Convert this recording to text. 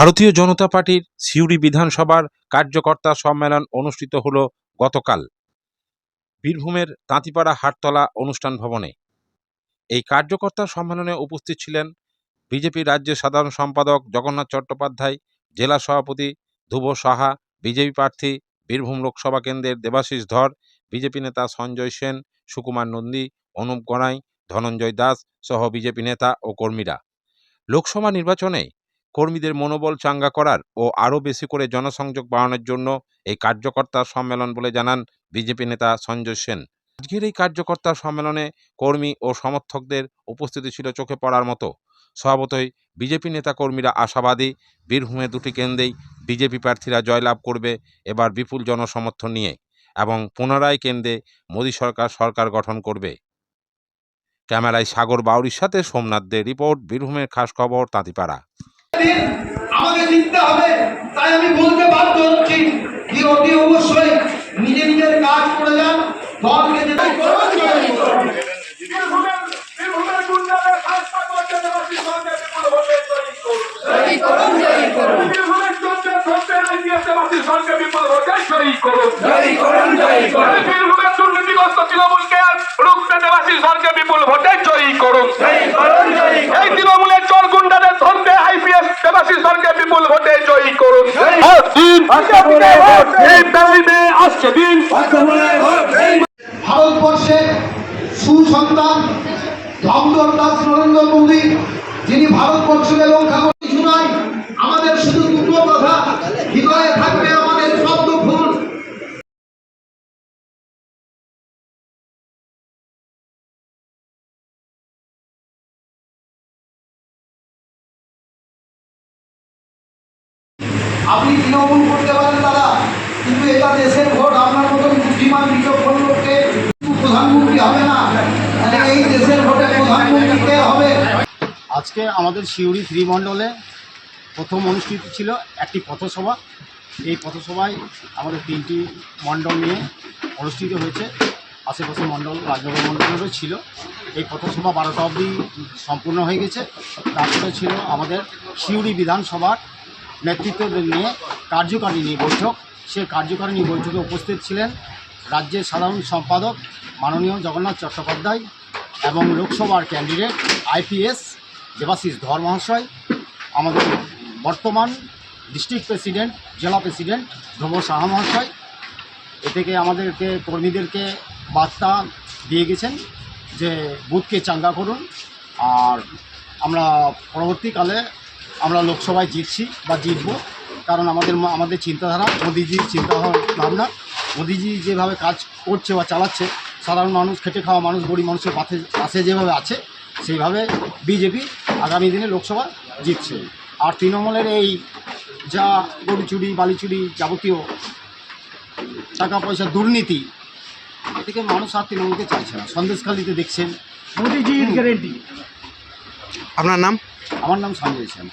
ভারতীয় জনতা পার্টির সিউড়ি বিধানসভার কার্যকর্তা সম্মেলন অনুষ্ঠিত হল গতকাল। বীরভূমের তাঁতিপাড়া হাটতলা অনুষ্ঠান ভবনে। এই কার্যকর্তা সম্মেলনে উপস্থিত ছিলেন বিজেপি রাজ্যের সাধারণ সম্পাদক জগন্নাথ চট্টোপাধ্যায়, জেলা সভাপতি ধ্রুব সাহা, বিজেপি প্রার্থী বীরভূম লোকসভা কেন্দ্রের দেবাশিস ধর, বিজেপি নেতা সঞ্জয় সেন, সুকুমার নন্দী, অনুপ গড়াই ধনঞ্জয় দাস সহ বিজেপি নেতা ও কর্মীরা। লোকসভা নির্বাচনে কর্মীদের মনোবল চাঙ্গা করার ও আরও বেশি করে জনসংযোগ বাড়ানোর জন্য এই কার্যকর্তা সম্মেলন বলে জানান বিজেপি নেতা সঞ্জয় সেন। আজকের এই কার্যকর্তা সম্মেলনে কর্মী ও সমর্থকদের উপস্থিতি ছিল চোখে পড়ার মতো। স্বভাবতই বিজেপি নেতা কর্মীরা আশাবাদী, বীরভূমে দুটি কেন্দ্রেই বিজেপি প্রার্থীরা জয়লাভ করবে এবার বিপুল জনসমর্থন নিয়ে এবং পুনরায় কেন্দ্রে মোদী সরকার সরকার গঠন করবে। ক্যামেরায় সাগর বাউরির সাথে সোমনাথ দে রিপোর্ট, বীরভূমের খাস খবর তাঁতিপাড়া। দিন আমাকে জিততে হবে তাই আমি বলতে বাধ্য হচ্ছি যে অতি অবশ্যই নিজে নিজের কাজ করে যান দলকে সরকার বিপুল ভোটে জয়ী করুন। বীরভূমের চোদ্দের ভোটে IPS দেবাশী সরকার বিপুল ভোটে জয়ী করুন। বীরভূমের দুর্নীতিগ্রস্ত তৃণমূলকে রুখতে দেবাশী সরকার বিপুল ভোটে জয়ী করুন। এই তৃণমূলের চোর গুন্ডাদের ধরতে আইপিএস দেবাশী সরকার বিপুল ভোটে জয়ী করুন আর দিন ভারতবর্ষের সুসন্তান দমদর দাস নরেন্দ্র মোদী যিনি ভারতবর্ষকে রক্ষা আপনি তৃণমূল করতে পারেন দাদা কিন্তু এটা দেশের ভোট, আপনার মতন বুদ্ধিমান বিচক্ষণ লোককে প্রধানমন্ত্রী হবে না। তাহলে এই দেশের ভোটে প্রধানমন্ত্রী হবে। আজকে আমাদের সিউড়ি ত্রিমণ্ডলে প্রথম অনুষ্ঠিত ছিল একটি পথসভা। এই পথসভায় আমাদের তিনটি মণ্ডল নিয়ে অনুষ্ঠিত হয়েছে। আশেপাশে মণ্ডল, রাজনগর মণ্ডলেরও ছিল। এই পথসভা বারোটা অবধি সম্পূর্ণ হয়ে গেছে। তারপরে ছিল আমাদের সিউড়ি বিধানসভার নেতৃত্ব নিয়ে কার্যকারিণী বৈঠক। সেই কার্যকারিণী বৈঠকে উপস্থিত ছিলেন রাজ্যের সাধারণ সম্পাদক মাননীয় জগন্নাথ চট্টোপাধ্যায় এবং লোকসভার ক্যান্ডিডেট আইপিএস দেবাশিস ধর মহাশয় আমাদের বর্তমান ডিস্ট্রিক্ট প্রেসিডেন্ট, জেলা প্রেসিডেন্ট ধ্রুব সাহা মহাশয়। এ থেকে আমাদেরকে কর্মীদেরকে বার্তা দিয়ে গেছেন যে বুথকে চাঙ্গা করুন। আর আমরা পরবর্তীকালে আমরা লোকসভায় জিতছি বা জিতব কারণ আমাদের আমাদের চিন্তাধারা মোদিজির চিন্তা ভাবনা। মোদিজি যেভাবে কাজ করছে বা চালাচ্ছে সাধারণ মানুষ খেটে খাওয়া মানুষ গরিব মানুষের পাশে পাশে যেভাবে আছে সেইভাবে বিজেপি আগামী দিনে লোকসভা জিতছে। আর তৃণমূলের এই যা গরু চুরি বালি চুরি যাবতীয় টাকা পয়সা দুর্নীতি এদিকে মানুষ আর তৃণমূলকে চাইছে না। সন্দেশখালিতে দেখছেন। মোদিজির গ্যারেন্টি আপনার নাম? আমার নাম সঞ্জয় সেন।